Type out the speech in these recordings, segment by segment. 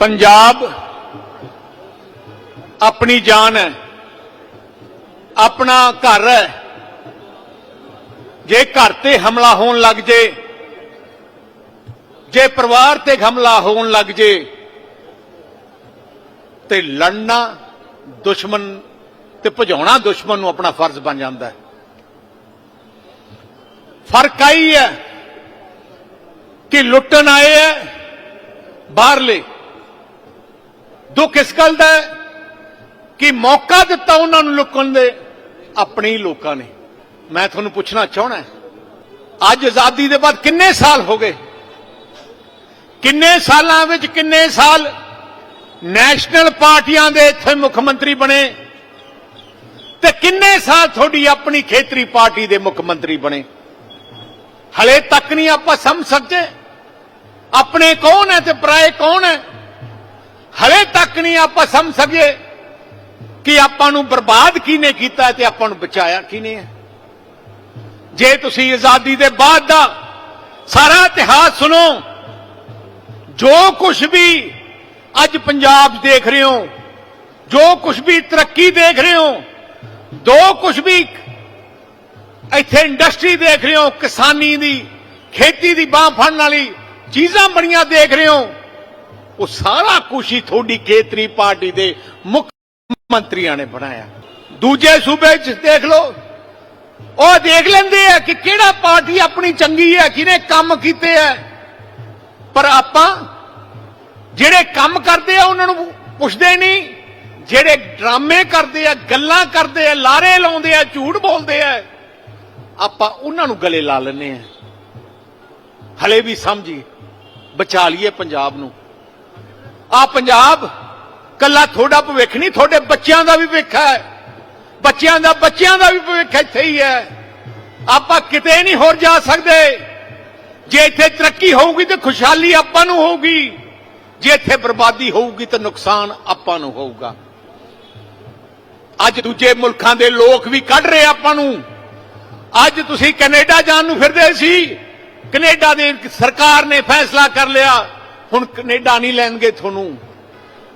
ਪੰਜਾਬ ਆਪਣੀ ਜਾਨ ਹੈ, ਆਪਣਾ ਘਰ ਹੈ। ਜੇ ਘਰ ਤੇ ਹਮਲਾ ਹੋਣ ਲੱਗ ਜੇ ਜੇ ਪਰਿਵਾਰ ਤੇ ਹਮਲਾ ਹੋਣ ਲੱਗ ਜੇ, ਤੇ ਲੜਨਾ ਦੁਸ਼ਮਣ ਤੇ ਭਜਾਉਣਾ ਦੁਸ਼ਮਣ ਨੂੰ ਆਪਣਾ ਫਰਜ਼ ਬਣ ਜਾਂਦਾ ਹੈ। ਫ਼ਰਕ ਆਈ ਹੈ ਕਿ ਲੁੱਟਣ ਆਏ ਹੈ ਬਾਹਰਲੇ। ਦੁੱਖ ਇਸ ਗੱਲ ਦਾ ਹੈ ਕਿ ਮੌਕਾ ਦਿੱਤਾ ਉਹਨਾਂ ਨੂੰ ਲੁਕਣ ਦੇ, ਆਪਣੇ ਹੀ ਲੋਕਾਂ ਨੇ। ਮੈਂ ਤੁਹਾਨੂੰ ਪੁੱਛਣਾ ਚਾਹਣਾ ਅੱਜ ਆਜ਼ਾਦੀ ਦੇ ਬਾਅਦ ਕਿੰਨੇ ਸਾਲ ਹੋ ਗਏ? ਕਿੰਨੇ ਸਾਲਾਂ ਵਿੱਚ ਕਿੰਨੇ ਸਾਲ ਨੈਸ਼ਨਲ ਪਾਰਟੀਆਂ ਦੇ ਇੱਥੇ ਮੁੱਖ ਮੰਤਰੀ ਬਣੇ ਤੇ ਕਿੰਨੇ ਸਾਲ ਤੁਹਾਡੀ ਆਪਣੀ ਖੇਤਰੀ ਪਾਰਟੀ ਦੇ ਮੁੱਖ ਮੰਤਰੀ ਬਣੇ? ਹਲੇ ਤੱਕ ਨਹੀਂ ਆਪਾਂ ਸਮਝ ਸਕਦੇ ਆਪਣੇ ਕੌਣ ਹੈ ਤੇ ਪਰਾਏ ਕੌਣ ਹੈ? ਹਲੇ ਤੱਕ ਨਹੀਂ ਆਪਾਂ ਸਮਝ ਸਕੀਏ ਕਿ ਆਪਾਂ ਨੂੰ ਬਰਬਾਦ ਕਿਹਨੇ ਕੀਤਾ ਤੇ ਆਪਾਂ ਨੂੰ ਬਚਾਇਆ ਕਿਹਨੇ ਹੈ ਜੇ ਤੁਸੀਂ ਆਜ਼ਾਦੀ ਦੇ ਬਾਅਦ ਦਾ ਸਾਰਾ ਇਤਿਹਾਸ ਸੁਣੋ, ਜੋ ਕੁਝ ਵੀ ਅੱਜ ਪੰਜਾਬ ਦੇਖ ਰਹੇ ਹੋ, ਜੋ ਕੁਝ ਵੀ ਤਰੱਕੀ ਦੇਖ ਰਹੇ ਹੋ, ਦੋ ਕੁਝ ਵੀ ਇੱਥੇ ਇੰਡਸਟਰੀ ਦੇਖ ਰਹੇ ਹੋ, ਕਿਸਾਨੀ ਦੀ, ਖੇਤੀ ਦੀ ਬਾਹ ਫੜਨ ਵਾਲੀ ਚੀਜ਼ਾਂ ਬਣੀਆਂ ਦੇਖ ਰਹੇ ਹੋ ਉਹ ਸਾਰਾ ਕੁਝ ਹੀ ਤੁਹਾਡੀ ਖੇਤਰੀ ਪਾਰਟੀ ਦੇ ਮੁੱਖ ਮੰਤਰੀਆਂ ਨੇ ਬਣਾਇਆ। ਦੂਜੇ ਸੂਬੇ 'ਚ ਦੇਖ ਲਓ। ਉਹ ਦੇਖ ਲੈਂਦੇ ਆ ਕਿ ਕਿਹੜਾ ਪਾਰਟੀ ਆਪਣੀ ਚੰਗੀ ਹੈ, ਕਿਹਨੇ ਕੰਮ ਕੀਤੇ ਹੈ ਪਰ ਆਪਾਂ ਜਿਹੜੇ ਕੰਮ ਕਰਦੇ ਆ, ਉਹਨਾਂ ਨੂੰ ਪੁੱਛਦੇ ਨਹੀਂ। ਜਿਹੜੇ ਡਰਾਮੇ ਕਰਦੇ ਆ, ਗੱਲਾਂ ਕਰਦੇ ਆ, ਲਾਰੇ ਲਾਉਂਦੇ ਆ, ਝੂਠ ਬੋਲਦੇ ਆ, ਆਪਾਂ ਉਹਨਾਂ ਨੂੰ ਗਲੇ ਲਾ ਲੈਂਦੇ ਆ। ਹਲੇ ਵੀ ਸਮਝੀ। ਬਚਾ ਲਈਏ ਪੰਜਾਬ ਨੂੰ। ਆ ਪੰਜਾਬ, ਕੱਲਾ ਤੁਹਾਡਾ ਭਵਿੱਖ ਨਹੀਂ, ਤੁਹਾਡੇ ਬੱਚਿਆਂ ਦਾ ਵੀ ਭਵਿੱਖ ਹੈ। ਬੱਚਿਆਂ ਦਾ ਬੱਚਿਆਂ ਦਾ ਵੀ ਭਵਿੱਖ ਇੱਥੇ ਹੀ ਹੈ। ਆਪਾਂ ਕਿਤੇ ਨਹੀਂ ਹੋਰ ਜਾ ਸਕਦੇ। ਜੇ ਇੱਥੇ ਤਰੱਕੀ ਹੋਊਗੀ ਤੇ ਖੁਸ਼ਹਾਲੀ ਆਪਾਂ ਨੂੰ ਹੋਊਗੀ। ਜੇ ਇੱਥੇ ਬਰਬਾਦੀ ਹੋਊਗੀ ਤਾਂ ਨੁਕਸਾਨ ਆਪਾਂ ਨੂੰ ਹੋਊਗਾ। ਅੱਜ ਦੂਜੇ ਮੁਲਕਾਂ ਦੇ ਲੋਕ ਵੀ ਕੱਢ ਰਹੇ ਆਪਾਂ ਨੂੰ। ਅੱਜ ਤੁਸੀਂ ਕੈਨੇਡਾ ਜਾਣ ਨੂੰ ਫਿਰਦੇ ਸੀ। ਕੈਨੇਡਾ ਦੀ ਸਰਕਾਰ ਨੇ ਫੈਸਲਾ ਕਰ ਲਿਆ। ਹੁਣ ਕੈਨੇਡਾ ਨਹੀਂ ਲੈਣਗੇ ਤੁਹਾਨੂੰ।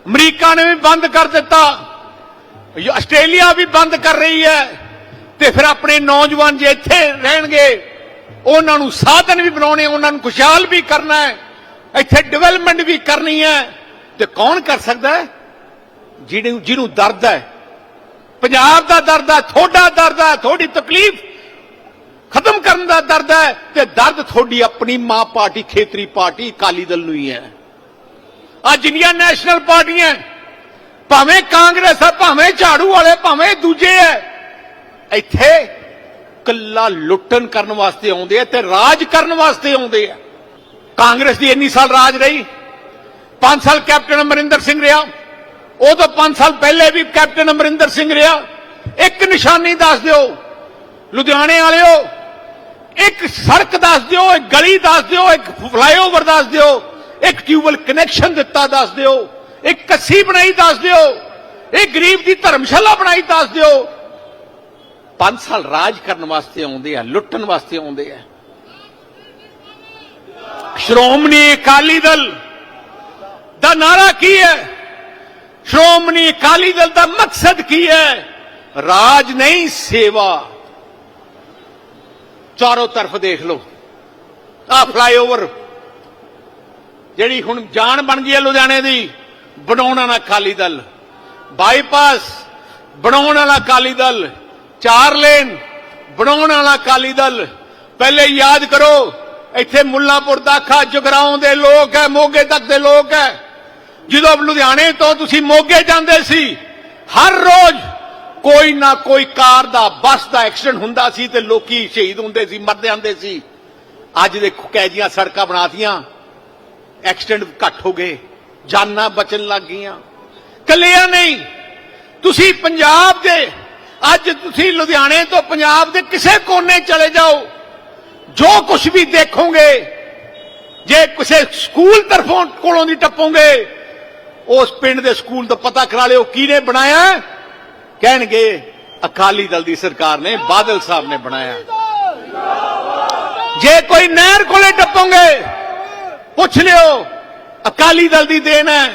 ਅਮਰੀਕਾ ਨੇ ਵੀ ਬੰਦ ਕਰ ਦਿੱਤਾ। ਆਸਟ੍ਰੇਲੀਆ ਵੀ ਬੰਦ ਕਰ ਰਹੀ ਹੈ। ਤੇ ਫਿਰ ਆਪਣੇ ਨੌਜਵਾਨ ਜੇ ਇੱਥੇ ਰਹਿਣਗੇ, ਉਹਨਾਂ ਨੂੰ ਸਾਧਨ ਵੀ ਬਣਾਉਣੇ, ਉਹਨਾਂ ਨੂੰ ਖੁਸ਼ਹਾਲ ਵੀ ਕਰਨਾ ਹੈ। ਇੱਥੇ ਡਿਵੈਲਪਮੈਂਟ ਵੀ ਕਰਨੀ ਹੈ। ਤੇ ਕੌਣ ਕਰ ਸਕਦਾ ਹੈ? ਜਿਹਨੂੰ ਜਿਹਨੂੰ ਦਰਦ ਹੈ। ਪੰਜਾਬ ਦਾ ਦਰਦ ਹੈ, ਤੁਹਾਡਾ ਦਰਦ ਹੈ, ਤੁਹਾਡੀ ਤਕਲੀਫ ਖਤਮ ਕਰਨ ਦਾ ਦਰਦ ਹੈ ਤੇ ਦਰਦ ਤੁਹਾਡੀ ਆਪਣੀ ਮਾਂ ਪਾਰਟੀ, ਖੇਤਰੀ ਪਾਰਟੀ, ਅਕਾਲੀ ਦਲ ਨੂੰ ਹੀ ਹੈ। ਆ ਜਿੰਨੀਆਂ ਨੈਸ਼ਨਲ ਪਾਰਟੀਆਂ ਭਾਵੇਂ ਕਾਂਗਰਸ ਹੈ, ਭਾਵੇਂ ਝਾੜੂ ਵਾਲੇ, ਭਾਵੇਂ ਦੂਜੇ ਹੈ, ਇੱਥੇ ਕੱਲਾ ਲੁੱਟਣ ਕਰਨ ਵਾਸਤੇ ਆਉਂਦੇ ਆ ਤੇ ਰਾਜ ਕਰਨ ਵਾਸਤੇ ਆਉਂਦੇ ਆ। ਕਾਂਗਰਸ ਦੀ ਇੰਨੀ ਸਾਲ ਰਾਜ ਰਹੀ 5 ਸਾਲ ਕੈਪਟਨ ਅਮਰਿੰਦਰ ਸਿੰਘ ਰਿਹਾ ਉਹ ਤੋਂ 5 ਸਾਲ ਪਹਿਲੇ ਵੀ ਕੈਪਟਨ ਅਮਰਿੰਦਰ ਸਿੰਘ ਰਿਹਾ। ਇੱਕ ਨਿਸ਼ਾਨੀ ਦੱਸ ਦਿਓ, ਲੁਧਿਆਣੇ ਵਾਲਿਓ ਇੱਕ ਸੜਕ ਦੱਸ ਦਿਓ, ਇੱਕ ਗਲੀ ਦੱਸ ਦਿਓ, ਇੱਕ ਫਲਾਈਓਵਰ ਦੱਸ ਦਿਓ, ਇੱਕ ਟਿਊਬਲ ਕਨੈਕਸ਼ਨ ਦਿੱਤਾ ਦੱਸ ਦਿਓ, ਇੱਕ ਕੱਸੀ ਬਣਾਈ ਦੱਸ ਦਿਓ ਇਹ ਗਰੀਬ ਦੀ ਧਰਮਸ਼ਾਲਾ ਬਣਾਈ ਦੱਸ ਦਿਓ। 5 ਸਾਲ ਰਾਜ ਕਰਨ ਵਾਸਤੇ ਆਉਂਦੇ ਆ, ਲੁੱਟਣ ਵਾਸਤੇ ਆਉਂਦੇ ਆ। ਸ਼੍ਰੋਮਣੀ ਅਕਾਲੀ ਦਲ ਦਾ ਨਾਰਾ ਕੀ ਹੈ? ਸ਼੍ਰੋਮਣੀ ਅਕਾਲੀ ਦਲ ਦਾ ਮਕਸਦ ਕੀ ਹੈ? ਰਾਜ ਨਹੀਂ, ਸੇਵਾ। ਚਾਰੋਂ ਤਰਫ ਦੇਖ ਲਓ। ਆ ਫਲਾਈਓਵਰ ਜਿਹੜੀ ਹੁਣ ਜਾਨ ਬਣ ਗਈ ਹੈ ਲੁਧਿਆਣੇ ਦੀ, ਬਣਾਉਣ ਵਾਲਾ ਅਕਾਲੀ ਦਲ। ਬਾਈਪਾਸ ਬਣਾਉਣ ਵਾਲਾ ਅਕਾਲੀ ਦਲ। ਚਾਰ ਲੇਨ ਬਣਾਉਣ ਵਾਲਾ ਅਕਾਲੀ ਦਲ। ਪਹਿਲੇ ਯਾਦ ਕਰੋ, ਇੱਥੇ ਮੁੱਲਾਪੁਰ ਦਾਖਾ ਜਗਰਾਉਂ ਦੇ ਲੋਕ ਹੈ, ਮੋਗੇ ਤੱਕ ਦੇ ਲੋਕ ਹੈ। ਜਦੋਂ ਲੁਧਿਆਣੇ ਤੋਂ ਤੁਸੀਂ ਮੋਗੇ ਜਾਂਦੇ ਸੀ, ਹਰ ਰੋਜ਼ ਕੋਈ ਨਾ ਕੋਈ ਕਾਰ ਦਾ, ਬੱਸ ਦਾ ਐਕਸੀਡੈਂਟ ਹੁੰਦਾ ਸੀ ਤੇ ਲੋਕੀ ਸ਼ਹੀਦ ਹੁੰਦੇ ਸੀ, ਮਰਦੇ ਜਾਂਦੇ ਸੀ। ਅੱਜ ਦੇਖੋ ਕੈਜੀਆਂ ਸੜਕਾਂ ਬਣਾਤੀਆਂ। ਐਕਸੀਡੈਂਟ ਘੱਟ ਹੋ ਗਏ, ਜਾਨਾਂ ਬਚਣ ਲੱਗ ਗਈਆਂ। ਕੱਲਿਆਂ ਨਹੀਂ, ਤੁਸੀਂ ਪੰਜਾਬ ਦੇ, ਅੱਜ ਤੁਸੀਂ ਲੁਧਿਆਣੇ ਤੋਂ ਪੰਜਾਬ ਦੇ ਕਿਸੇ ਕੋਨੇ ਚਲੇ ਜਾਓ। ਜੋ ਕੁਝ ਵੀ ਦੇਖੋਗੇ, ਜੇ ਕਿਸੇ ਸਕੂਲ ਤਰਫੋਂ ਕੋਲੋਂ ਦੀ ਟੱਪੋਗੇ, ਉਸ ਪਿੰਡ ਦੇ ਸਕੂਲ ਦਾ ਪਤਾ ਕਰਾ ਲਿਓ ਕਿਹਨੇ ਬਣਾਇਆ। ਕਹਿਣਗੇ, ਅਕਾਲੀ ਦਲ ਦੀ ਸਰਕਾਰ ਨੇ ਬਾਦਲ ਸਾਹਿਬ ਨੇ ਬਣਾਇਆ। ਜੇ ਕੋਈ ਨਹਿਰ ਕੋਲੇ ਟੱਪੋਗੇ, ਪੁੱਛ ਲਿਓ, ਅਕਾਲੀ ਦਲ ਦੀ ਦੇਣ ਹੈ।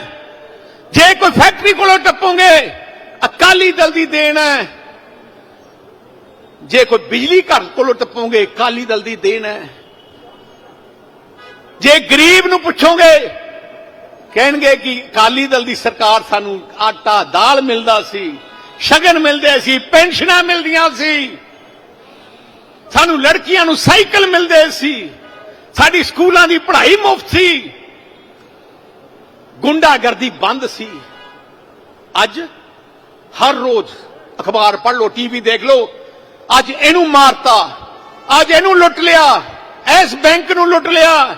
ਜੇ ਕੋਈ ਫੈਕਟਰੀ ਕੋਲੋਂ ਟੱਪੋਗੇ, ਅਕਾਲੀ ਦਲ ਦੀ ਦੇਣ ਹੈ। ਜੇ ਕੋਈ ਬਿਜਲੀ ਘਰ ਕੋਲੋਂ ਟੱਪੋਗੇ, ਅਕਾਲੀ ਦਲ ਦੀ ਦੇਣ ਹੈ। ਜੇ ਗਰੀਬ ਨੂੰ ਪੁੱਛੋਗੇ, ਕਹਿਣਗੇ ਕਿ ਅਕਾਲੀ ਦਲ ਦੀ ਸਰਕਾਰ ਸਾਨੂੰ ਆਟਾ ਦਾਲ ਮਿਲਦਾ ਸੀ। ਸ਼ਗਨ ਮਿਲਦੇ ਸੀ, ਪੈਨਸ਼ਨਾਂ ਮਿਲਦੀਆਂ ਸੀ। ਸਾਨੂੰ ਲੜਕੀਆਂ ਨੂੰ ਸਾਈਕਲ ਮਿਲਦੇ ਸੀ। ਸਾਡੀ ਸਕੂਲਾਂ ਦੀ ਪੜ੍ਹਾਈ ਮੁਫਤ ਸੀ। ਗੁੰਡਾਗਰਦੀ ਬੰਦ ਸੀ। ਅੱਜ ਹਰ ਰੋਜ਼ ਅਖਬਾਰ ਪੜ੍ਹ ਲਓ ਟੀਵੀ ਦੇਖ ਲਓ। ਅੱਜ ਇਹਨੂੰ ਮਾਰਤਾ, ਅੱਜ ਇਹਨੂੰ ਲੁੱਟ ਲਿਆ, ਇਸ ਬੈਂਕ ਨੂੰ ਲੁੱਟ ਲਿਆ,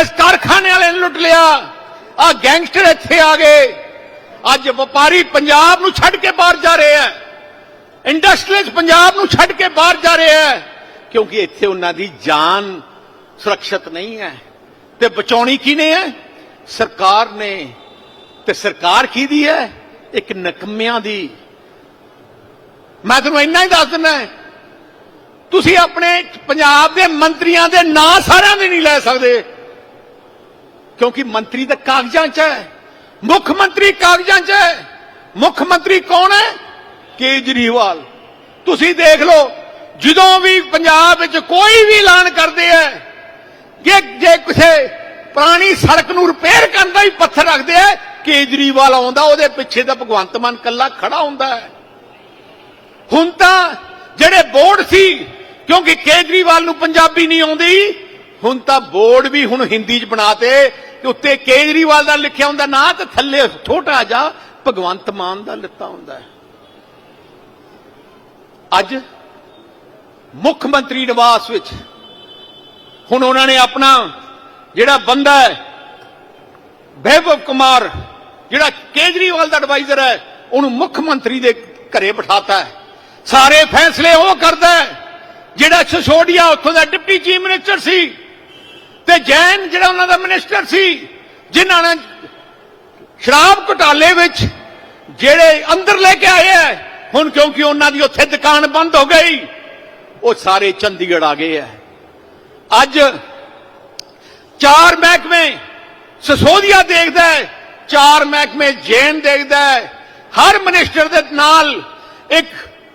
ਇਸ ਕਾਰਖਾਨੇ ਵਾਲੇ ਨੂੰ ਲੁੱਟ ਲਿਆ। ਆ ਗੈਂਗਸਟਰ ਇੱਥੇ ਆ ਗਏ। ਅੱਜ ਵਪਾਰੀ ਪੰਜਾਬ ਨੂੰ ਛੱਡ ਕੇ ਬਾਹਰ ਜਾ ਰਹੇ ਹੈ। ਇੰਡਸਟਰੀਜ਼ ਪੰਜਾਬ ਨੂੰ ਛੱਡ ਕੇ ਬਾਹਰ ਜਾ ਰਹੇ ਹੈ। ਕਿਉਂਕਿ ਇੱਥੇ ਉਹਨਾਂ ਦੀ ਜਾਨ ਸੁਰੱਖਿਅਤ ਨਹੀਂ ਹੈ ਤੇ ਬਚਾਉਣੀ ਕਿਹਨੇ ਹੈ? ਸਰਕਾਰ ਨੇ। ਤੇ ਸਰਕਾਰ ਕੀ ਦੀ ਹੈ? ਇੱਕ ਨਕਮਿਆਂ ਦੀ। ਮੈਂ ਤੁਹਾਨੂੰ ਇੰਨਾ ਹੀ ਦੱਸ ਦਿੰਦਾ ਤੁਸੀਂ ਆਪਣੇ ਪੰਜਾਬ ਦੇ ਮੰਤਰੀਆਂ ਦੇ ਨਾਂ ਸਾਰਿਆਂ ਦੇ ਨਹੀਂ ਲੈ ਸਕਦੇ। ਕਿਉਂਕਿ ਮੰਤਰੀ ਤਾਂ ਕਾਗਜ਼ਾਂ 'ਚ ਹੈ। ਮੁੱਖ ਮੰਤਰੀ ਕਾਗਜ਼ਾਂ 'ਚ ਹੈ। ਮੁੱਖ ਮੰਤਰੀ ਕੌਣ ਹੈ? ਕੇਜਰੀਵਾਲ। ਤੁਸੀਂ ਦੇਖ ਲਓ, ਜਦੋਂ ਵੀ ਪੰਜਾਬ ਵਿੱਚ ਕੋਈ ਵੀ ਐਲਾਨ ਕਰਦੇ ਆ ਕਿ ਜੇ ਕਿਸੇ ਪੁਰਾਣੀ ਸੜਕ ਨੂੰ ਰਿਪੇਅਰ ਕਰਨ ਦਾ ਹੀ ਪੱਥਰ ਰੱਖਦੇ ਆ ਕੇਜਰੀਵਾਲ ਆਉਂਦਾ, ਉਹਦੇ ਪਿੱਛੇ ਤਾਂ ਭਗਵੰਤ ਮਾਨ ਕੱਲਾ ਖੜਾ ਹੁੰਦਾ ਹੈ। ਹੁਣ ਤਾਂ ਜਿਹੜੇ ਬੋਰਡ ਸੀ, ਕਿਉਂਕਿ ਕੇਜਰੀਵਾਲ ਨੂੰ ਪੰਜਾਬੀ ਨਹੀਂ ਆਉਂਦੀ, ਹੁਣ ਤਾਂ ਬੋਰਡ ਵੀ ਹੁਣ ਹਿੰਦੀ 'ਚ ਬਣਾਤੇ ਤੇ ਉੱਤੇ ਕੇਜਰੀਵਾਲ ਦਾ ਲਿਖਿਆ ਹੁੰਦਾ ਨਾਂ ਤੇ ਥੱਲੇ ਛੋਟਾ ਜਿਹਾ ਭਗਵੰਤ ਮਾਨ ਦਾ ਲਿੱਤਾ ਹੁੰਦਾ ਹੈ। ਅੱਜ ਮੁੱਖ ਮੰਤਰੀ ਨਿਵਾਸ ਵਿੱਚ ਹੁਣ ਉਹਨਾਂ ਨੇ ਆਪਣਾ ਜਿਹੜਾ ਬੰਦਾ ਹੈ, ਵੈਭਵ ਕੁਮਾਰ, ਜਿਹੜਾ ਕੇਜਰੀਵਾਲ ਦਾ ਐਡਵਾਈਜ਼ਰ ਹੈ, ਉਹਨੂੰ ਮੁੱਖ ਮੰਤਰੀ ਦੇ ਘਰੇ ਬਿਠਾਤਾ ਹੈ। ਸਾਰੇ ਫੈਸਲੇ ਉਹ ਕਰਦਾ ਹੈ, ਜਿਹੜਾ ਸਿਸੋਡੀਆ ਉੱਥੋਂ ਦਾ ਡਿਪਟੀ ਚੀਫ ਮਿਨਿਸਟਰ ਸੀ ਤੇ ਜੈਨ ਜਿਹੜਾ ਉਹਨਾਂ ਦਾ ਮਿਨਿਸਟਰ ਸੀ, ਜਿਨ੍ਹਾਂ ਨੇ ਸ਼ਰਾਬ ਘੁਟਾਲੇ ਵਿੱਚ ਜਿਹੜੇ ਅੰਦਰ ਲੈ ਕੇ ਆਏ ਹੈ, ਹੁਣ ਕਿਉਂਕਿ ਉਹਨਾਂ ਦੀ ਉੱਥੇ ਦੁਕਾਨ ਬੰਦ ਹੋ ਗਈ, ਉਹ ਸਾਰੇ ਚੰਡੀਗੜ੍ਹ ਆ ਗਏ ਹੈ। ਅੱਜ ਚਾਰ ਮਹਿਕਮੇ ਸਸੋਦੀਆ ਦੇਖਦਾ ਹੈ, ਚਾਰ ਮਹਿਕਮੇ ਜੈਨ ਦੇਖਦਾ ਹੈ, ਹਰ ਮਿਨਿਸਟਰ ਦੇ ਨਾਲ ਇੱਕ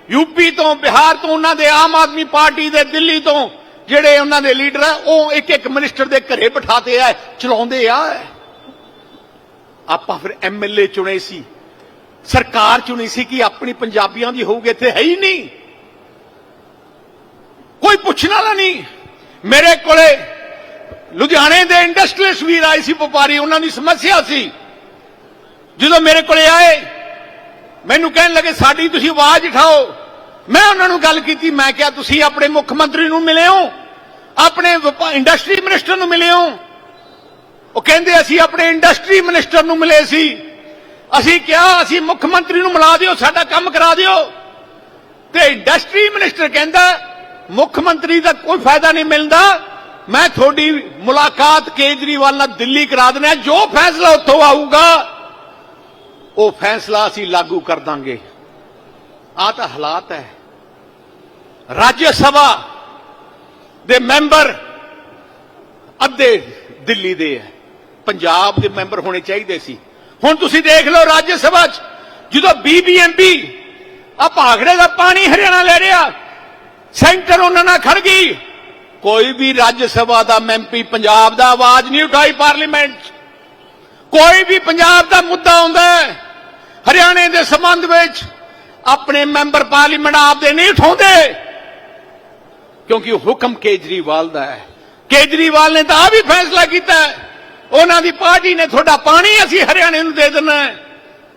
ਯੂਪੀ ਤੋਂ, ਬਿਹਾਰ ਤੋਂ, ਉਹਨਾਂ ਦੇ ਆਮ ਆਦਮੀ ਪਾਰਟੀ ਦੇ, ਦਿੱਲੀ ਤੋਂ ਜਿਹੜੇ ਉਹਨਾਂ ਦੇ ਲੀਡਰ ਆ, ਉਹ ਇੱਕ ਇੱਕ ਮਿਨਿਸਟਰ ਦੇ ਘਰੇ ਬਿਠਾਤੇ ਆ ਚਲਾਉਂਦੇ ਆ। ਆਪਾਂ ਫਿਰ ਐਮਐਲਏ ਚੁਣੇ ਸੀ। ਸਰਕਾਰ ਚੁਣੀ ਸੀ ਕਿ ਆਪਣੀ ਪੰਜਾਬੀਆਂ ਦੀ ਹੋਊਗੀ, ਇੱਥੇ ਹੈ ਹੀ ਨਹੀਂ। ਕੋਈ ਪੁੱਛਣ ਵਾਲਾ ਨਹੀਂ। ਮੇਰੇ ਕੋਲੇ ਲੁਧਿਆਣੇ ਦੇ ਇੰਡਸਟਰੀਅਲਿਸਟ ਵੀਰ ਆਏ ਸੀ, ਵਪਾਰੀ, ਉਹਨਾਂ ਦੀ ਸਮੱਸਿਆ ਸੀ। ਜਦੋਂ ਮੇਰੇ ਕੋਲੇ ਆਏ, ਮੈਨੂੰ ਕਹਿਣ ਲੱਗੇ, ਸਾਡੀ ਤੁਸੀਂ ਆਵਾਜ਼ ਉਠਾਓ। ਮੈਂ ਉਹਨਾਂ ਨੂੰ ਗੱਲ ਕੀਤੀ, ਮੈਂ ਕਿਹਾ, ਤੁਸੀਂ ਆਪਣੇ ਮੁੱਖ ਮੰਤਰੀ ਨੂੰ ਮਿਲੇ ਹੋ? ਆਪਣੇ ਇੰਡਸਟਰੀ ਮਿਨਿਸਟਰ ਨੂੰ ਮਿਲੇ ਹੋ। ਉਹ ਕਹਿੰਦੇ ਅਸੀਂ ਆਪਣੇ ਇੰਡਸਟਰੀ ਮਿਨਿਸਟਰ ਨੂੰ ਮਿਲੇ ਸੀ। ਅਸੀਂ ਕਿਹਾ, ਅਸੀਂ ਮੁੱਖ ਮੰਤਰੀ ਨੂੰ ਮਿਲਾ ਦਿਓ, ਸਾਡਾ ਕੰਮ ਕਰਾ ਦਿਓ। ਤੇ ਇੰਡਸਟਰੀ ਮਿਨਿਸਟਰ ਕਹਿੰਦਾ, ਮੁੱਖ ਮੰਤਰੀ ਦਾ ਕੋਈ ਫਾਇਦਾ ਨਹੀਂ ਮਿਲਦਾ। ਮੈਂ ਤੁਹਾਡੀ ਮੁਲਾਕਾਤ ਕੇਜਰੀਵਾਲ ਨਾਲ ਦਿੱਲੀ ਕਰਾ ਦਿੰਦਾ। ਜੋ ਫੈਸਲਾ ਉੱਥੋਂ ਆਊਗਾ, ਉਹ ਫੈਸਲਾ ਅਸੀਂ ਲਾਗੂ ਕਰ ਦਾਂਗੇ। ਆ ਤਾਂ ਹਾਲਾਤ ਹੈ। ਰਾਜ ਸਭਾ ਦੇ ਮੈਂਬਰ ਅੱਧੇ ਦਿੱਲੀ ਦੇ ਹੈ। ਪੰਜਾਬ ਦੇ ਮੈਂਬਰ ਹੋਣੇ ਚਾਹੀਦੇ ਸੀ। ਹੁਣ ਤੁਸੀਂ ਦੇਖ ਲਓ ਰਾਜ ਸਭਾ 'ਚ ਜਦੋਂ ਬੀਬੀਐਮਬੀ ਆ ਭਾਗੜੇ ਦਾ ਪਾਣੀ ਹਰਿਆਣਾ ਲੈ ਰਿਹਾ, ਸੈਂਟਰ ਉਹਨਾਂ ਨਾਲ ਖੜ ਗਈ। ਕੋਈ ਵੀ ਰਾਜ ਸਭਾ ਦਾ ਐਮਪੀ ਪੰਜਾਬ ਦਾ ਆਵਾਜ਼ ਨਹੀਂ ਉਠਾਈ ਪਾਰਲੀਮੈਂਟ 'ਚ। ਕੋਈ ਵੀ ਪੰਜਾਬ ਦਾ ਮੁੱਦਾ ਆਉਂਦਾ ਹਰਿਆਣੇ ਦੇ ਸੰਬੰਧ ਵਿੱਚ ਆਪਣੇ ਮੈਂਬਰ ਪਾਰਲੀਮੈਂਟ ਆਪਦੇ ਨਹੀਂ ਉਠਾਉਂਦੇ। ਕਿਉਂਕਿ ਹੁਕਮ ਕੇਜਰੀਵਾਲ ਦਾ ਹੈ। ਕੇਜਰੀਵਾਲ ਨੇ ਤਾਂ ਆ ਵੀ ਫੈਸਲਾ ਕੀਤਾ ਉਹਨਾਂ ਦੀ ਪਾਰਟੀ ਨੇ ਤੁਹਾਡਾ ਪਾਣੀ ਅਸੀਂ ਹਰਿਆਣੇ ਨੂੰ ਦੇ ਦੇਣਾ ਹੈ।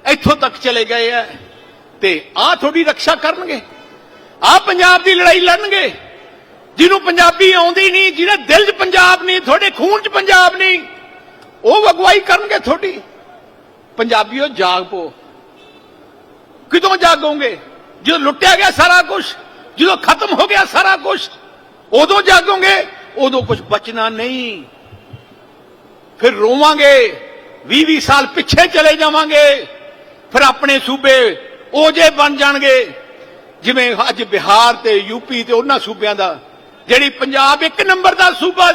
ਇੱਥੋਂ ਤੱਕ ਚਲੇ ਗਏ ਹੈ। ਤੇ ਆ ਤੁਹਾਡੀ ਰੱਖਿਆ ਕਰਨਗੇ। ਆ ਪੰਜਾਬ ਦੀ ਲੜਾਈ ਲੜਨਗੇ। ਜਿਹਨੂੰ ਪੰਜਾਬੀ ਆਉਂਦੀ ਨਹੀਂ, ਜਿਹਦੇ ਦਿਲ 'ਚ ਪੰਜਾਬ ਨਹੀਂ, ਤੁਹਾਡੇ ਖੂਨ 'ਚ ਪੰਜਾਬ ਨਹੀਂ, ਉਹ ਅਗਵਾਈ ਕਰਨਗੇ ਤੁਹਾਡੀ। ਪੰਜਾਬੀਓ, ਜਾਗ ਪੋ ਕਿਦੋਂ ਜਾਗੋਗੇ? ਜਦੋਂ ਲੁੱਟਿਆ ਗਿਆ ਸਾਰਾ ਕੁਝ ਜਦੋਂ ਖਤਮ ਹੋ ਗਿਆ ਸਾਰਾ ਕੁਝ ਉਦੋਂ ਜਾਗੋਗੇ, ਉਦੋਂ ਕੁਝ ਬਚਣਾ ਨਹੀਂ। ਫਿਰ ਰੋਵਾਂਗੇ 20 20 ਸਾਲ ਪਿੱਛੇ ਚਲੇ ਜਾਵਾਂਗੇ। ਫਿਰ ਆਪਣੇ ਸੂਬੇ ਉਹ ਜੇ ਬਣ ਜਾਣਗੇ। ਜਿਵੇਂ ਅੱਜ ਬਿਹਾਰ ਤੇ ਯੂਪੀ ਤੇ ਉਹਨਾਂ ਸੂਬਿਆਂ ਦਾ, ਜਿਹੜੀ ਪੰਜਾਬ ਇੱਕ ਨੰਬਰ ਦਾ ਸੂਬਾ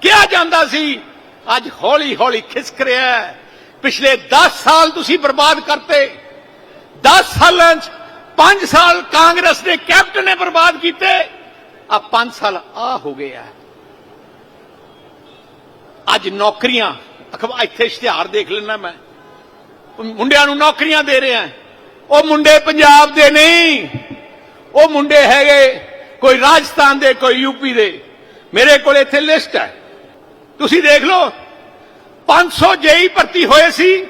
ਕਿਹਾ ਜਾਂਦਾ ਸੀ, ਅੱਜ ਹੌਲੀ ਹੌਲੀ ਖਿਸਕ ਰਿਹਾ ਹੈ। ਪਿਛਲੇ 10 ਸਾਲ ਤੁਸੀਂ ਬਰਬਾਦ ਕਰਤੇ। 10 ਸਾਲਾਂ ਚ 5 ਸਾਲ ਕਾਂਗਰਸ ਦੇ ਕੈਪਟਨ ਨੇ ਬਰਬਾਦ ਕੀਤੇ। ਆ 5 ਸਾਲ ਆ ਹੋ ਗਏ ਅੱਜ ਨੌਕਰੀਆਂ ਅਖਬਾਰ ਇੱਥੇ ਇਸ਼ਤਿਹਾਰ ਦੇਖ ਲੈਣਾ ਮੈਂ। ਮੁੰਡਿਆਂ ਨੂੰ ਨੌਕਰੀਆਂ ਦੇ ਰਿਹਾ। ਉਹ ਮੁੰਡੇ ਪੰਜਾਬ ਦੇ ਨਹੀਂ। ਉਹ ਮੁੰਡੇ ਹੈਗੇ ਕੋਈ ਰਾਜਸਥਾਨ ਦੇ, ਕੋਈ ਯੂਪੀ ਦੇ। ਮੇਰੇ ਕੋਲ ਇੱਥੇ ਲਿਸਟ ਹੈ। ਤੁਸੀਂ ਦੇਖ ਲਓ 500 ਜੇਈ ਭਰਤੀ ਹੋਏ ਸੀ।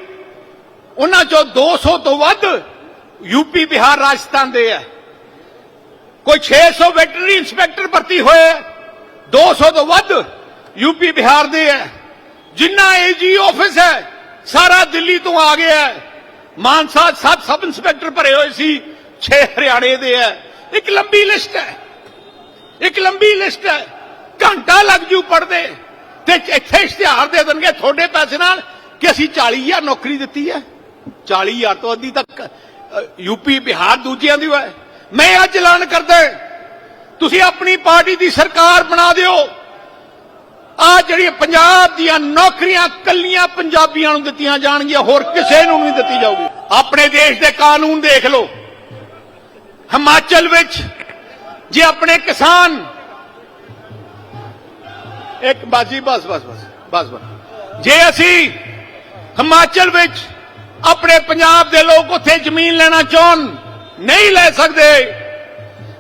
ਉਹਨਾਂ ਚੋਂ 200 ਤੋਂ ਵੱਧ ਯੂਪੀ, ਬਿਹਾਰ, ਰਾਜਸਥਾਨ ਦੇ ਹੈ ਕੋਈ 600 ਵੈਟਰਨਰੀ ਇੰਸਪੈਕਟਰ ਭਰਤੀ ਹੋਏ 200 ਤੋਂ ਵੱਧ ਯੂਪੀ ਬਿਹਾਰ ਦੇ ਹੈ ਜਿੰਨਾ ਏਜੀ ਆਫਿਸ ਹੈ ਸਾਰਾ ਦਿੱਲੀ ਤੋਂ ਆ ਗਿਆ ਹੈ ਮਾਨਸਾ ਸੱਤ ਸਬ ਇੰਸਪੈਕਟਰ ਭਰੇ ਹੋਏ ਸੀ 6 ਹਰਿਆਣੇ ਦੇ ਹੈ ਇੱਕ ਲੰਬੀ ਲਿਸਟ ਹੈ ਇੱਕ ਲੰਬੀ ਲਿਸਟ ਹੈ ਘੰਟਾ ਲੱਗ ਜੂ ਪੜਦੇ ਤੇ ਇੱਥੇ ਇਸ਼ਤਿਹਾਰ ਦੇ ਦੇਣਗੇ ਤੁਹਾਡੇ ਪੈਸੇ ਨਾਲ ਕਿ ਅਸੀਂ 40000 ਨੌਕਰੀ ਦਿੱਤੀ ਹੈ 40000 ਤੋਂ ਅੱਧੀ ਤੱਕ ਯੂਪੀ ਬਿਹਾਰ ਦੂਜਿਆਂ ਦੀ ਹੋਇਆ ਮੈਂ ਅੱਜ ਐਲਾਨ ਕਰਦਾ ਤੁਸੀਂ ਆਪਣੀ ਪਾਰਟੀ ਦੀ ਸਰਕਾਰ ਬਣਾ ਦਿਓ। ਆ ਜਿਹੜੀ ਪੰਜਾਬ ਦੀਆਂ ਨੌਕਰੀਆਂ ਕੱਲੀਆਂ ਪੰਜਾਬੀਆਂ ਨੂੰ ਦਿੱਤੀਆਂ ਜਾਣਗੀਆਂ, ਹੋਰ ਕਿਸੇ ਨੂੰ ਨਹੀਂ ਦਿੱਤੀ ਜਾਊਗੀ। ਆਪਣੇ ਦੇਸ਼ ਦੇ ਕਾਨੂੰਨ ਦੇਖ ਲਓ। ਹਿਮਾਚਲ ਵਿੱਚ ਜੇ ਆਪਣੇ ਕਿਸਾਨ ਇੱਕ ਬਾਜੀ, ਬਸ ਬਸ ਬਸ ਬਸ ਬਸ। ਜੇ ਅਸੀਂ ਹਿਮਾਚਲ ਵਿੱਚ ਆਪਣੇ ਪੰਜਾਬ ਦੇ ਲੋਕ ਉੱਥੇ ਜ਼ਮੀਨ ਲੈਣਾ ਚਾਹਣ ਨਹੀਂ ਲੈ ਸਕਦੇ।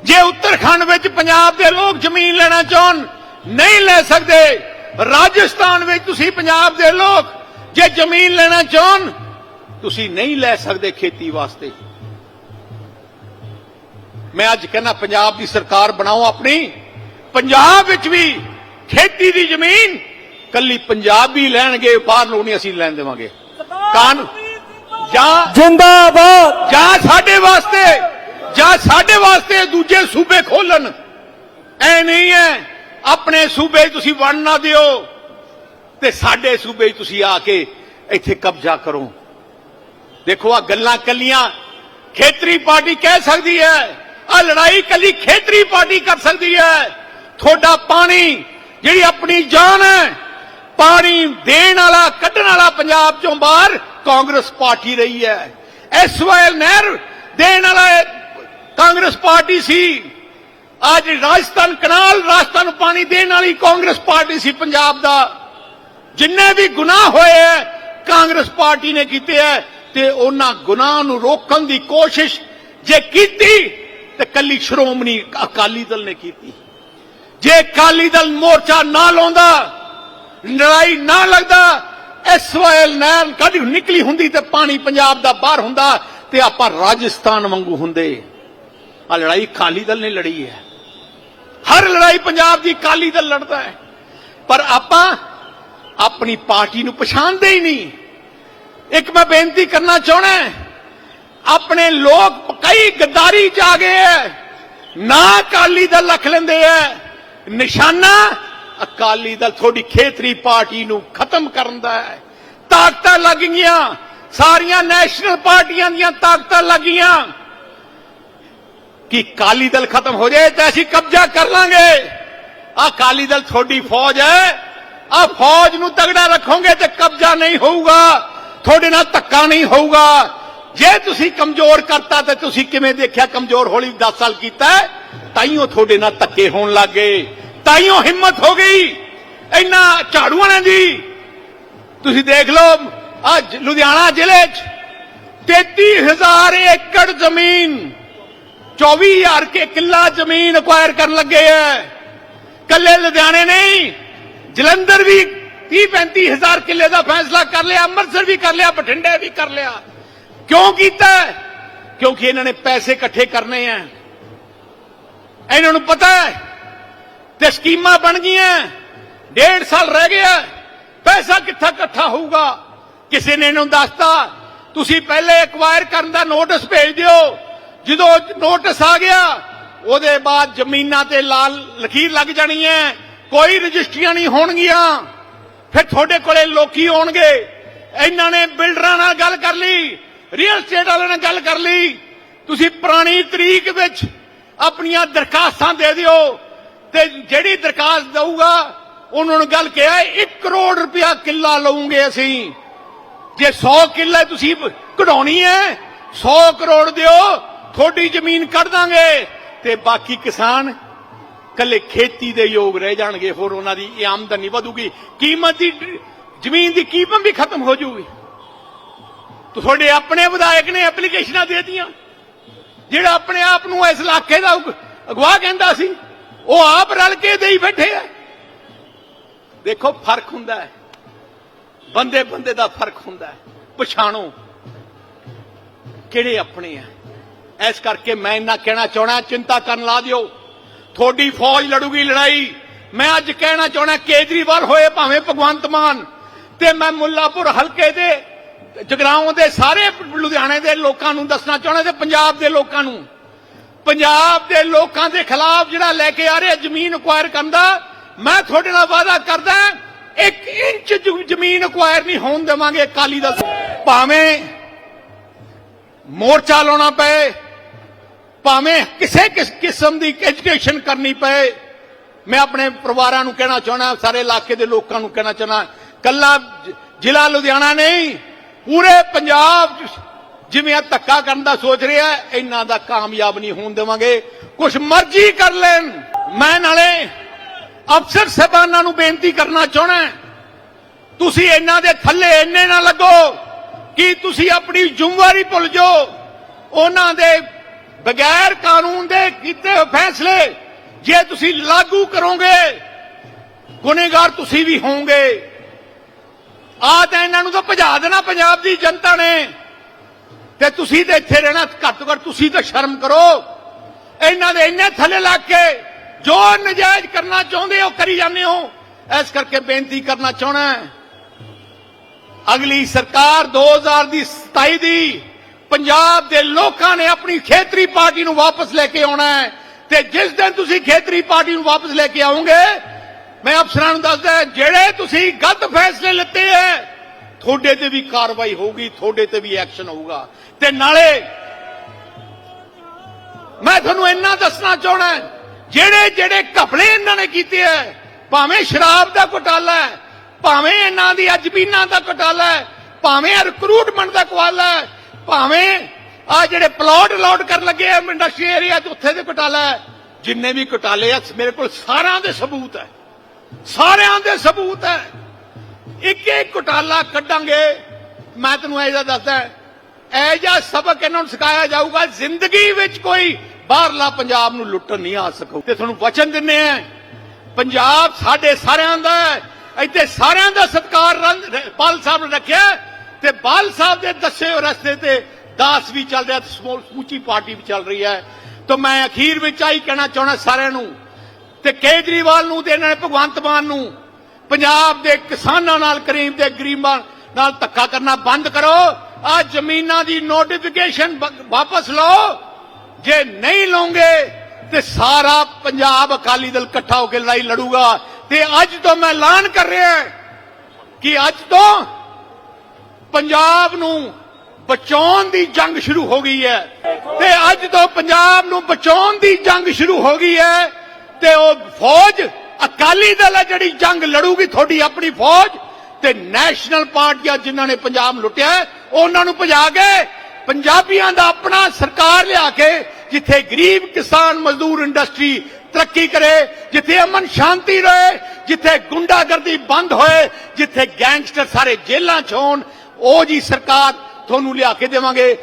ਜੇ ਉੱਤਰਾਖੰਡ ਵਿੱਚ ਪੰਜਾਬ ਦੇ ਲੋਕ ਜ਼ਮੀਨ ਲੈਣਾ ਚਾਹਣ ਨਹੀਂ ਲੈ ਸਕਦੇ। ਰਾਜਸਥਾਨ ਵਿੱਚ ਤੁਸੀਂ ਪੰਜਾਬ ਦੇ ਲੋਕ ਜੇ ਜ਼ਮੀਨ ਲੈਣਾ ਚਾਹਣ ਤੁਸੀਂ ਨਹੀਂ ਲੈ ਸਕਦੇ ਖੇਤੀ ਵਾਸਤੇ। ਮੈਂ ਅੱਜ ਕਹਿੰਦਾ ਪੰਜਾਬ ਦੀ ਸਰਕਾਰ ਬਣਾਓ ਆਪਣੀ। ਪੰਜਾਬ ਵਿੱਚ ਵੀ ਖੇਤੀ ਦੀ ਜ਼ਮੀਨ ਕੱਲੀ ਪੰਜਾਬੀ ਲੈਣਗੇ ਬਾਹਰ ਨੂੰ ਨਹੀਂ ਅਸੀਂ ਲੈਣ ਦੇਵਾਂਗੇ। ਕਾਨ ਜਾਂ ਜਿੰਦਾਬਾਦ। ਜਾਂ ਸਾਡੇ ਵਾਸਤੇ ਜਾਂ ਸਾਡੇ ਵਾਸਤੇ ਦੂਜੇ ਸੂਬੇ ਖੋਲਣ। ਐ ਨਹੀਂ ਹੈ ਆਪਣੇ ਸੂਬੇ 'ਚ ਤੁਸੀਂ ਵੰਡ ਨਾ ਦਿਓ ਤੇ ਸਾਡੇ ਸੂਬੇ 'ਚ ਤੁਸੀਂ ਆ ਕੇ ਇੱਥੇ ਕਬਜ਼ਾ ਕਰੋ। ਦੇਖੋ ਆ ਗੱਲਾਂ ਕੱਲੀਆਂ ਖੇਤਰੀ ਪਾਰਟੀ ਕਹਿ ਸਕਦੀ ਹੈ ਆ ਲੜਾਈ ਕੱਲੀ ਖੇਤਰੀ ਪਾਰਟੀ ਕਰ ਸਕਦੀ ਹੈ ਤੁਹਾਡਾ ਪਾਣੀ ਜਿਹੜੀ ਆਪਣੀ ਜਾਨ ਹੈ ਪਾਣੀ ਦੇਣ ਵਾਲਾ ਕੱਢਣ ਵਾਲਾ ਪੰਜਾਬ ਚੋਂ ਬਾਹਰ ਕਾਂਗਰਸ ਪਾਰਟੀ ਰਹੀ ਹੈ। ਐਸਵਾਈਐਲ ਨਹਿਰ ਦੇਣ ਵਾਲਾ ਕਾਂਗਰਸ ਪਾਰਟੀ ਸੀ। ਅੱਜ ਰਾਜਸਥਾਨ ਕਨਾਲ, ਰਾਜਸਥਾਨ ਪਾਣੀ ਦੇਣ ਵਾਲੀ ਕਾਂਗਰਸ ਪਾਰਟੀ ਸੀ ਪੰਜਾਬ ਦਾ। ਜਿੰਨੇ ਵੀ ਗੁਨਾਹ ਹੋਏ ਹੈ, ਕਾਂਗਰਸ ਪਾਰਟੀ ਨੇ ਕੀਤੇ ਹੈ ਤੇ ਉਹਨਾਂ ਗੁਨਾਹ ਨੂੰ ਰੋਕਣ ਦੀ ਕੋਸ਼ਿਸ਼ ਜੇ ਕੀਤੀ, ਤੇ ਕੱਲੀ ਸ਼੍ਰੋਮਣੀ ਅਕਾਲੀ ਦਲ ਨੇ ਕੀਤੀ। ਜੇ ਅਕਾਲੀ ਦਲ ਮੋਰਚਾ ਨਾ ਲਾਉਂਦਾ, ਲੜਾਈ ਨਾ ਲੱਗਦਾ ਐਸਵਾਈਐਲ ਨਹਿਰ ਕੱਢ ਨਿਕਲੀ ਹੁੰਦੀ ਤੇ ਪਾਣੀ ਪੰਜਾਬ ਦਾ ਬਾਹਰ ਹੁੰਦਾ ਤੇ ਆਪਾਂ ਰਾਜਸਥਾਨ ਵਾਂਗੂ ਹੁੰਦੇ। ਆ ਲੜਾਈ ਅਕਾਲੀ ਦਲ ਨੇ ਲੜੀ ਹੈ। ਹਰ ਲੜਾਈ ਪੰਜਾਬ ਦੀ ਅਕਾਲੀ ਦਲ ਲੜਦਾ ਹੈ। ਪਰ ਆਪਾਂ ਆਪਣੀ ਪਾਰਟੀ ਨੂੰ ਪਛਾਣਦੇ ਹੀ ਨਹੀਂ। ਇੱਕ ਮੈਂ ਬੇਨਤੀ ਕਰਨਾ ਚਾਹਣਾ ਆਪਣੇ ਲੋਕ ਕਈ ਗੱਦਾਰੀ ਚ ਆ ਗਏ ਹੈ। ਨਾ ਅਕਾਲੀ ਦਲ ਰੱਖ ਲੈਂਦੇ ਹੈ। ਨਿਸ਼ਾਨਾ ਅਕਾਲੀ ਦਲ ਤੁਹਾਡੀ ਖੇਤਰੀ ਪਾਰਟੀ ਨੂੰ ਖਤਮ ਕਰਨ ਦਾ ਹੈ। ਤਾਕਤਾਂ ਲੱਗ ਗਈਆਂ। ਸਾਰੀਆਂ ਨੈਸ਼ਨਲ ਪਾਰਟੀਆਂ ਦੀਆਂ ਤਾਕਤਾਂ ਲੱਗ ਗਈਆਂ। ਕਿ ਅਕਾਲੀ ਦਲ ਖਤਮ ਹੋ ਜਾਏ ਤਾਂ ਅਸੀਂ ਕਬਜ਼ਾ ਕਰ ਲਾਂਗੇ। ਆ ਅਕਾਲੀ ਦਲ ਤੁਹਾਡੀ ਫੌਜ ਹੈ। ਆ ਫੌਜ ਨੂੰ ਤਗੜਾ ਰੱਖੋਗੇ ਤੇ ਕਬਜ਼ਾ ਨਹੀਂ ਹੋਊਗਾ। ਤੁਹਾਡੇ ਨਾਲ ਧੱਕਾ ਨਹੀਂ ਹੋਊਗਾ। ਜੇ ਤੁਸੀਂ ਕਮਜ਼ੋਰ ਕਰਤਾ ਤੇ ਤੁਸੀਂ ਕਿਵੇਂ ਦੇਖਿਆ? ਕਮਜ਼ੋਰ ਹੋਲੀ 10 ਸਾਲ ਕੀਤਾ ਹੈ? ਤਾਈਓ ਤੁਹਾਡੇ ਨਾਲ ਧੱਕੇ ਹੋਣ ਲੱਗੇ ਤਾਈਓ ਹਿੰਮਤ ਹੋ ਗਈ। ਇੰਨਾ ਝਾੜੂਆਂ ਨੇ ਜੀ ਤੁਸੀਂ ਦੇਖ ਲਓ, ਅੱਜ ਲੁਧਿਆਣਾ ਜ਼ਿਲ੍ਹੇ 'ਚ 33000 ਏਕੜ ਜ਼ਮੀਨ 24000 ਕੇ ਕਿੱਲਾ ਜ਼ਮੀਨ ਅਕਵਾਇਰ ਕਰਨ ਲੱਗੇ ਐ ਕੱਲੇ ਲੁਧਿਆਣੇ ਨਹੀਂ, ਜਲੰਧਰ ਵੀ 30 35000 ਕਿੱਲੇ ਦਾ ਫੈਸਲਾ ਕਰ ਲਿਆ, ਅੰਮ੍ਰਿਤਸਰ ਵੀ ਕਰ ਲਿਆ, ਬਠਿੰਡੇ ਵੀ ਕਰ ਲਿਆ। ਕਿਉਂ ਕੀਤਾ? ਕਿਉਂਕਿ ਇਹਨਾਂ ਨੇ ਪੈਸੇ ਇਕੱਠੇ ਕਰਨੇ ਆ। ਇਹਨਾਂ ਨੂੰ ਪਤਾ ਹੈ ਤੇ ਸਕੀਮਾਂ ਬਣ ਗਈਆਂ। ਡੇਢ ਸਾਲ ਰਹਿ ਗਿਆ। ਪੈਸਾ ਕਿੱਥਾ ਇਕੱਠਾ ਹੋਊਗਾ? ਕਿਸੇ ਨੇ ਇਹਨੂੰ ਦੱਸਤਾ। ਤੁਸੀਂ ਪਹਿਲੇ ਐਕਵਾਇਰ ਕਰਨ ਦਾ ਨੋਟਿਸ ਭੇਜ ਦਿਓ। ਜਦੋਂ ਨੋਟਿਸ ਆ ਗਿਆ, ਉਹਦੇ ਬਾਅਦ ਜ਼ਮੀਨਾਂ ਤੇ ਲਾਲ ਲਖੀਰ ਲੱਗ ਜਾਣੀ ਹੈ ਕੋਈ ਰਜਿਸਟਰੀਆਂ ਨਹੀਂ ਹੋਣਗੀਆਂ। ਫਿਰ ਤੁਹਾਡੇ ਕੋਲੇ ਲੋਕੀ ਆਉਣਗੇ। ਇਹਨਾਂ ਨੇ ਬਿਲਡਰਾਂ ਨਾਲ ਗੱਲ ਕਰ ਲਈ ਰੀਅਲ ਸਟੇਟ ਵਾਲਿਆਂ ਨਾਲ ਗੱਲ ਕਰ ਲਈ। ਤੁਸੀਂ ਪੁਰਾਣੀ ਤਰੀਕ ਵਿੱਚ ਆਪਣੀਆਂ ਦਰਖਾਸਤਾਂ ਦੇ ਦਿਓ। ਤੇ ਜਿਹੜੀ ਦਰਖਾਸਤ ਦਊਗਾ, ਉਹਨਾਂ ਨੂੰ ਗੱਲ ਕਿਹਾ 1 ਕਰੋੜ ਰੁਪਇਆ ਕਿੱਲਾ ਲਵਾਂਗੇ ਅਸੀਂ। ਜੇ 100 ਕਿੱਲਾ ਤੁਸੀਂ ਕਢਾਉਣੀ ਹੈ 100 ਕਰੋੜ ਦਿਓ, ਤੁਹਾਡੀ ਜ਼ਮੀਨ ਕੱਢ ਦਾਂਗੇ। ਤੇ ਬਾਕੀ ਕਿਸਾਨ ਕੱਲੇ ਖੇਤੀ ਦੇ ਯੋਗ ਰਹਿ ਜਾਣਗੇ, ਹੋਰ ਉਹਨਾਂ ਦੀ ਆਮਦਨੀ ਵਧੂਗੀ। ਕੀਮਤ ਦੀ ਜ਼ਮੀਨ ਦੀ ਕੀਮਤ ਵੀ ਖਤਮ ਹੋ ਜਾਊਗੀ। ਤੁਹਾਡੇ ਆਪਣੇ ਵਿਧਾਇਕ ਨੇ ਐਪਲੀਕੇਸ਼ਨਾਂ ਦੇ ਦਿੱਤੀਆਂ। ਜਿਹੜਾ ਆਪਣੇ ਆਪ ਨੂੰ ਇਸ ਇਲਾਕੇ ਦਾ ਅਗਵਾ ਕਹਿੰਦਾ ਸੀ ਉਹ ਆਪ ਰਲ ਕੇ ਦੇਈ ਬੈਠੇ ਆ। ਦੇਖੋ, ਫ਼ਰਕ ਹੁੰਦਾ ਹੈ। ਬੰਦੇ ਬੰਦੇ ਦਾ ਫ਼ਰਕ ਹੁੰਦਾ ਹੈ। ਪਛਾਣੋ, ਕਿਹੜੇ ਆਪਣੇ ਆ? ਇਸ ਕਰਕੇ ਮੈਂ ਇੰਨਾ ਕਹਿਣਾ ਚਾਹਣਾ ਚਿੰਤਾ ਕਰਨ ਲਾ ਦਿਓ। ਤੁਹਾਡੀ ਫੌਜ ਲੜੂਗੀ ਲੜਾਈ। ਮੈਂ ਅੱਜ ਕਹਿਣਾ ਚਾਹਣਾ ਕੇਜਰੀਵਾਲ ਹੋਏ ਭਾਵੇਂ ਭਗਵੰਤ ਮਾਨ ਤੇ ਮੈਂ ਮੁੱਲਾਪੁਰ ਹਲਕੇ ਦੇ ਜਗਰਾਉਂ ਦੇ ਸਾਰੇ ਲੁਧਿਆਣੇ ਦੇ ਲੋਕਾਂ ਨੂੰ ਦੱਸਣਾ ਚਾਹਣਾ ਤੇ ਪੰਜਾਬ ਦੇ ਲੋਕਾਂ ਨੂੰ। ਪੰਜਾਬ ਦੇ ਲੋਕਾਂ ਦੇ ਖਿਲਾਫ ਜਿਹੜਾ ਲੈ ਕੇ ਆ ਰਿਹਾ ਜ਼ਮੀਨ ਅਕਵਾਇਰ ਕਰਨ ਦਾ, ਮੈਂ ਤੁਹਾਡੇ ਨਾਲ ਵਾਅਦਾ ਕਰਦਾ ਇੱਕ ਇੰਚ ਜ- ਜ਼ਮੀਨ ਅਕਵਾਇਰ ਨਹੀਂ ਹੋਣ ਦੇਵਾਂਗੇ ਅਕਾਲੀ ਦਲ ਭਾਵੇਂ ਮੋਰਚਾ ਲਾਉਣਾ ਪਏ, ਭਾਵੇਂ ਕਿਸੇ ਕਿਸਮ ਦੀ ਐਜੂਕੇਸ਼ਨ ਕਰਨੀ ਪਏ, ਮੈਂ ਆਪਣੇ ਪਰਿਵਾਰਾਂ ਨੂੰ ਕਹਿਣਾ ਚਾਹਣਾ ਸਾਰੇ ਇਲਾਕੇ ਦੇ ਲੋਕਾਂ ਨੂੰ ਕਹਿਣਾ ਚਾਹਣਾ ਕੱਲਾ ਜ਼ਿਲ੍ਹਾ ਲੁਧਿਆਣਾ ਨਹੀਂ, ਪੂਰੇ ਪੰਜਾਬ 'ਚ ਜਿਵੇਂ ਇਹ ਧੱਕਾ ਕਰਨ ਦਾ ਸੋਚ ਰਿਹਾ ਹੈ, ਇਹਨਾਂ ਦਾ ਕਾਮਯਾਬ ਨਹੀਂ ਹੋਣ ਦੇਵਾਂਗੇ। ਕੁਛ ਮਰਜ਼ੀ ਕਰ ਲੈਣ। ਮੈਂ ਨਾਲੇ ਅਫਸਰ ਸਾਹਿਬਾਨਾਂ ਨੂੰ ਬੇਨਤੀ ਕਰਨਾ ਚਾਹਣਾ ਤੁਸੀਂ ਇਹਨਾਂ ਦੇ ਥੱਲੇ ਇੰਨੇ ਨਾ ਲੱਗੋ ਕਿ ਤੁਸੀਂ ਆਪਣੀ ਜ਼ਿੰਮੇਵਾਰੀ ਭੁੱਲ ਜਾਓ। ਉਹਨਾਂ ਦੇ ਬਗੈਰ ਕਾਨੂੰਨ ਦੇ ਕੀਤੇ ਹੋਏ ਫੈਸਲੇ ਜੇ ਤੁਸੀਂ ਲਾਗੂ ਕਰੋਗੇ ਗੁਨੇਗਾਰ ਤੁਸੀਂ ਵੀ ਹੋਵੋਗੇ। ਆ ਤਾਂ ਇਹਨਾਂ ਨੂੰ ਤਾਂ ਭਜਾ ਦੇਣਾ ਪੰਜਾਬ ਦੀ ਜਨਤਾ ਨੇ। ਤੇ ਤੁਸੀਂ ਤੇ ਇੱਥੇ ਰਹਿਣਾ ਘੱਟ ਤੋਂ ਘੱਟ ਤੁਸੀਂ ਤਾਂ ਸ਼ਰਮ ਕਰੋ। ਇਹਨਾਂ ਦੇ ਇੰਨੇ ਥੱਲੇ ਲੱਗ ਕੇ ਜੋ ਨਜਾਇਜ਼ ਕਰਨਾ ਚਾਹੁੰਦੇ ਹੋ, ਕਰੀ ਜਾਂਦੇ ਹੋ। ਇਸ ਕਰਕੇ ਬੇਨਤੀ ਕਰਨਾ ਚਾਹਣਾ ਅਗਲੀ ਸਰਕਾਰ 2000 ਦੀ 27 ਦੀ ਪੰਜਾਬ ਦੇ ਲੋਕਾਂ ਨੇ ਆਪਣੀ ਖੇਤਰੀ ਪਾਰਟੀ ਨੂੰ ਵਾਪਸ ਲੈ ਕੇ ਆਉਣਾ ਹੈ। ਤੇ ਜਿਸ ਦਿਨ ਤੁਸੀਂ ਖੇਤਰੀ ਪਾਰਟੀ ਨੂੰ ਵਾਪਸ ਲੈ ਕੇ ਆਉਂਗੇ ਮੈਂ ਅਫਸਰਾਂ ਨੂੰ ਦੱਸਦਾ, ਜਿਹੜੇ ਤੁਸੀਂ ਗਲਤ ਫੈਸਲੇ ਲਿੱਤੇ ਹੈ ਤੁਹਾਡੇ ਤੇ ਵੀ ਕਾਰਵਾਈ ਹੋਊਗੀ, ਤੁਹਾਡੇ ਤੇ ਵੀ ਐਕਸ਼ਨ ਹੋਊਗਾ। ਤੇ ਨਾਲੇ ਮੈਂ ਤੁਹਾਨੂੰ ਇੰਨਾ ਦੱਸਣਾ ਚਾਹਣਾ ਜਿਹੜੇ ਜਿਹੜੇ ਘਪਲੇ ਇਹਨਾਂ ਨੇ ਕੀਤੇ ਐ ਭਾਵੇਂ ਸ਼ਰਾਬ ਦਾ ਘੁਟਾਲਾ ਹੈ, ਭਾਵੇਂ ਇਹਨਾਂ ਦੀ ਅਜਬੀਨਾ ਦਾ ਘੁਟਾਲਾ ਹੈ, ਭਾਵੇਂ ਰਿਕਰੂਟਮੈਂਟ ਦਾ ਘੁਟਾਲਾ ਹੈ, ਭਾਵੇਂ ਆ ਜਿਹੜੇ ਪਲਾਟ ਅਲਾਟ ਕਰਨ ਲੱਗੇ ਆ ਇੰਡਸਟਰੀ ਏਰੀਆ 'ਚ, ਉੱਥੇ ਦੇ ਘੁਟਾਲਾ ਹੈ, ਜਿੰਨੇ ਵੀ ਘੁਟਾਲੇ ਆ, ਮੇਰੇ ਕੋਲ ਸਾਰਿਆਂ ਦੇ ਸਬੂਤ ਹੈ। ਸਾਰਿਆਂ ਦੇ ਸਬੂਤ ਹੈ। ਇੱਕ ਇੱਕ ਘੁਟਾਲਾ ਕੱਢਾਂਗੇ। ਮੈਂ ਤੈਨੂੰ ਐਜਾ ਦੱਸਦਾ ਐ ਜਿਹਾ ਸਬਕ ਇਹਨਾਂ ਨੂੰ ਸਿਖਾਇਆ ਜਾਊਗਾ, ਜ਼ਿੰਦਗੀ ਵਿੱਚ ਕੋਈ ਬਾਹਰਲਾ ਪੰਜਾਬ ਨੂੰ ਲੁੱਟਣ ਨਹੀਂ ਆ ਸਕੂ। ਤੇ ਤੁਹਾਨੂੰ ਵਚਨ ਦਿੰਨੇ ਆ ਪੰਜਾਬ ਸਾਡੇ ਸਾਰਿਆਂ ਦਾ ਇੱਥੇ ਸਾਰਿਆਂ ਦਾ ਸਤਿਕਾਰ ਰੰ- ਬਾਲ ਸਾਹਿਬ ਨੇ ਰੱਖਿਆ, ਤੇ ਬਾਲ ਸਾਹਿਬ ਦੇ ਦੱਸੇ ਰਸਤੇ ਤੇ ਦਾਸ ਵੀ ਚੱਲ ਰਿਹਾ ਤੇ ਸਮੁੱਚੀ ਪਾਰਟੀ ਵੀ ਚੱਲ ਰਹੀ ਹੈ। ਤਾਂ ਮੈਂ ਅਖੀਰ ਵਿੱਚ ਆਹੀ ਕਹਿਣਾ ਚਾਹਣਾ ਸਾਰਿਆਂ ਨੂੰ, ਤੇ ਕੇਜਰੀਵਾਲ ਨੂੰ ਤੇ ਇਹਨਾਂ ਨੇ ਭਗਵੰਤ ਮਾਨ ਨੂੰ ਪੰਜਾਬ ਦੇ ਕਿਸਾਨਾਂ ਨਾਲ ਕਰੀਮ ਦੇ ਗਰੀਬਾਂ ਨਾਲ ਧੱਕਾ ਕਰਨਾ ਬੰਦ ਕਰੋ। ਆ ਜ਼ਮੀਨਾਂ ਦੀ ਨੋਟੀਫਿਕੇਸ਼ਨ ਵਾਪਸ ਲਓ। ਜੇ ਨਹੀਂ ਲਓਗੇ, ਤੇ ਸਾਰਾ ਪੰਜਾਬ ਅਕਾਲੀ ਦਲ ਇਕੱਠਾ ਹੋ ਕੇ ਲੜਾਈ ਲੜੂਗਾ। ਤੇ ਅੱਜ ਤੋਂ ਮੈਂ ਐਲਾਨ ਕਰ ਰਿਹਾ ਕਿ ਅੱਜ ਤੋਂ ਪੰਜਾਬ ਨੂੰ ਬਚਾਉਣ ਦੀ ਜੰਗ ਸ਼ੁਰੂ ਹੋ ਗਈ ਹੈ। ਤੇ ਅੱਜ ਤੋਂ ਪੰਜਾਬ ਨੂੰ ਬਚਾਉਣ ਦੀ ਜੰਗ ਸ਼ੁਰੂ ਹੋ ਗਈ ਹੈ। ਤੇ ਉਹ ਫੌਜ ਅਕਾਲੀ ਦਲ ਹੈ ਜਿਹੜੀ ਜੰਗ ਲੜੂਗੀ ਤੁਹਾਡੀ ਆਪਣੀ ਫੌਜ ਤੇ ਨੈਸ਼ਨਲ ਪਾਰਟੀਆਂ ਜਿਨ੍ਹਾਂ ਨੇ ਪੰਜਾਬ ਲੁੱਟਿਆ ਉਹਨਾਂ ਨੂੰ ਭਜਾ ਕੇ ਪੰਜਾਬੀਆਂ ਦਾ ਆਪਣਾ ਸਰਕਾਰ ਲਿਆ ਕੇ ਜਿੱਥੇ ਗਰੀਬ ਕਿਸਾਨ ਮਜ਼ਦੂਰ ਇੰਡਸਟਰੀ ਤਰੱਕੀ ਕਰੇ, ਜਿੱਥੇ ਅਮਨ ਸ਼ਾਂਤੀ ਰਹੇ, ਜਿੱਥੇ ਗੁੰਡਾਗਰਦੀ ਬੰਦ ਹੋਏ, ਜਿੱਥੇ ਗੈਂਗਸਟਰ ਸਾਰੇ ਜੇਲ੍ਹਾਂ 'ਚ ਹੋਣ, ਉਹ ਜੀ ਸਰਕਾਰ ਤੁਹਾਨੂੰ ਲਿਆ ਕੇ ਦੇਵਾਂਗੇ।